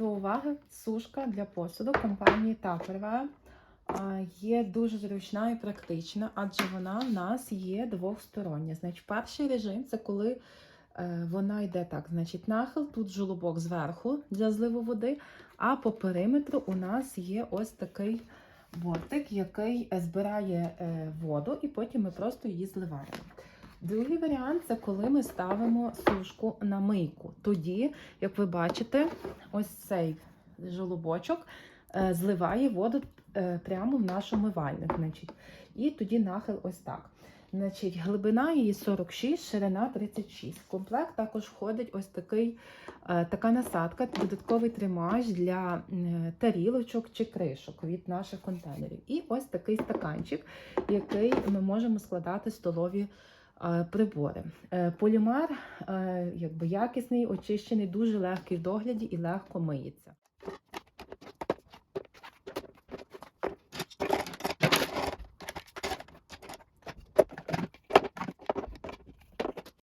До уваги сушка для посуду компанії Tupperware. Є дуже зручна і практична, адже вона в нас є двохстороння. Значить, перший режим це коли е, вона йде так, значить, нахил, тут жолобок зверху для зливу води, а по периметру у нас є ось такий бортик, який збирає е, воду, і потім ми просто її зливаємо. Другий варіант це коли ми ставимо сушку на мийку. Тоді, як ви бачите, ось цей жолобочок е, зливає воду е, прямо в наш умивальник. Значить. І тоді нахил ось так. Значить, глибина її 46, ширина 36. В комплект також входить ось такий, е, така насадка, додатковий тримач для тарілочок чи кришок від наших контейнерів. І ось такий стаканчик, який ми можемо складати столові прибори. Е, Полімер е, якби якісний, очищений, дуже легкий в догляді і легко миється.